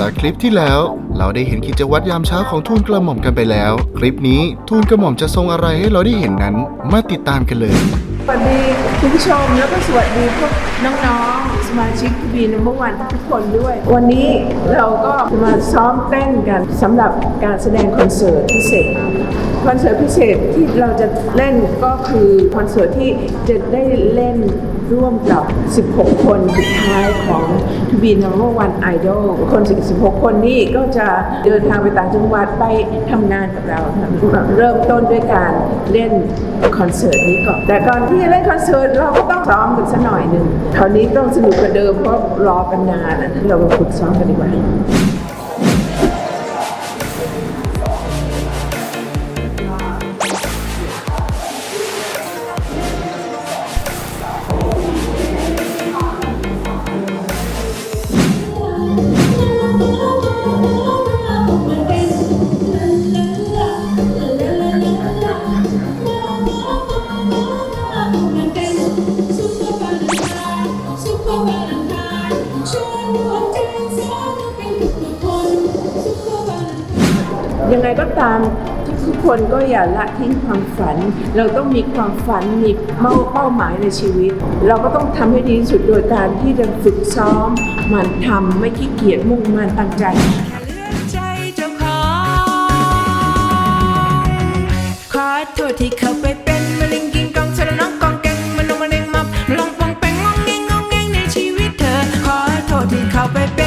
จากคลิปที่แล้ว เราได้เห็นกิจวัตรยามเช้าของทูนกระหม่อมกันไปแล้ว คลิปนี้ทูนกระหม่อมจะทรงอะไรให้เราได้เห็นนั้น มาติดตามกันเลย สวัสดีคุณผู้ชมแล้วก็สวัสดีพวกน้องๆ สมาชิกทีวีนัมเบอวันทุกคนด้วย วันนี้เราก็มาซ้อมเต้นกันสำหรับการแสดงคอนเสิร์ตพิเศษคอนเสิร์ตพิเศษที่เราจะเล่นก็คือคอนเสิร์ตที่จะได้เล่น ร่วมกับ 16 คนสุดท้ายของทวีนัมเบอร์วันไอดอลคน16 คนนี้ก็จะเดินทางไปต่างจังหวัดไปทำงานกับเรา เริ่มต้นด้วยการเล่นคอนเสิร์ตนี้ก่อน แต่ก่อนที่จะเล่นคอนเสิร์ตเราก็ต้องซ้อมกันสักหน่อยหนึ่งคราวนี้ต้องสนุกกว่าเดิมเพราะรอกันนานอะเรามาฝึกซ้อมกันดีกว่า ยังไงก็ตามทุกๆคนก็อย่าละทิ้งความฝัน เราต้องมีความฝันมีเป้าเป้าหมายในชีวิต เราก็ต้องทำให้ดีที่สุดโดยการที่จะฝึกซ้อมหมันทำไม่ขี้เกียจมุ่งมั่นตั้งใจแค่เลือกใจเจ้าของขอโทษที่เข้า ษที่เ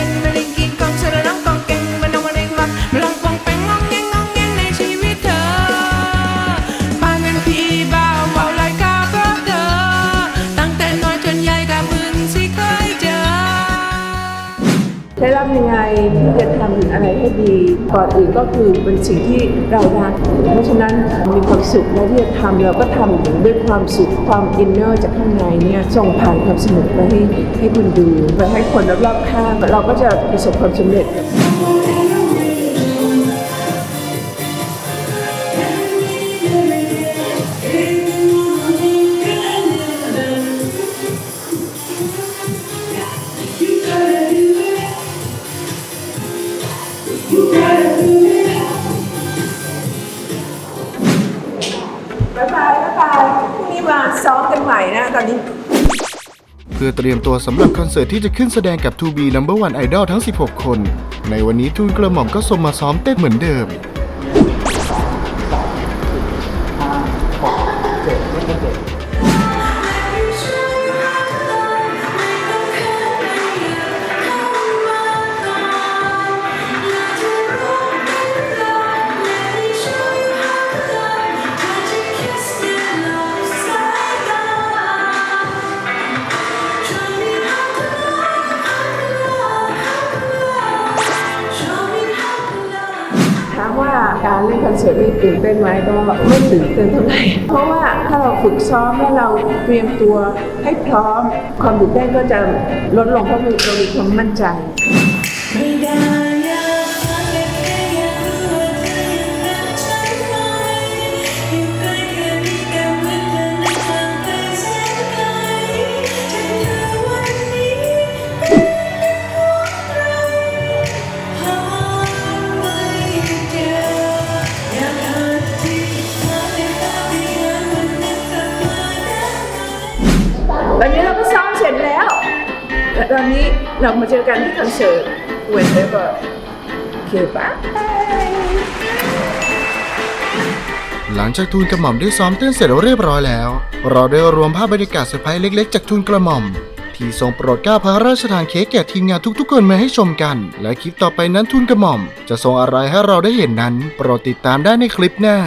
ดีก่อนอื่นก็คือเป็นสิ่งที่เรารัก เพราะฉะนั้นมีความสุขและที่จะทำเราก็ทำด้วยความสุขความอินเนอร์จากข้างในเนี่ยส่งผ่านความสนุกไปให้ให้คนดูไปให้คนรอบๆข้างเราก็จะประสบความสำเร็จ ใหม่นะตอนนี้ เพื่อเตรียมตัวสำหรับคอนเสิร์ตที่จะขึ้นแสดงกับ 2B Number One Idol ทั้ง 16 คน ในวันนี้ทูนกระหม่อมก็ส่งมาซ้อมเต้นเหมือนเดิมามว่าการเล่นคอนเสิร์ตนี่ตื่นเต้นไหมก็ไม่ตื่นเต้นเท่าไหร่เพราะว่าถ้าเราฝึกซ้อมแล้วเราเตรียมตัวให้พร้อมความตื่นเต้นก็จะลดลงเพราะเรามีความมั่นใจไม่ได้ ตอนนี้เราก็ซ้อมเสร็จแล้วและตอนนี้เรามาเจอกันที่คอนเสิร์ต whenever โอเคปะหลังจากทูนกระหม่อมได้ซ้อมเต้นเสร็จเรียบร้อยแล้ว เราได้รวมภาพบรรยากาศเซอร์ไพรส์เล็กๆ จากทูนกระหม่อม ที่ทรงโปรดเกล้าพระราชทานเค้กแก่ทีมงานทุกๆ คนมาให้ชมกัน และคลิปต่อไปนั้นทูนกระหม่อม จะทรงอะไรให้เราได้เห็นนั้น โปรดติดตามได้ในคลิปหน้า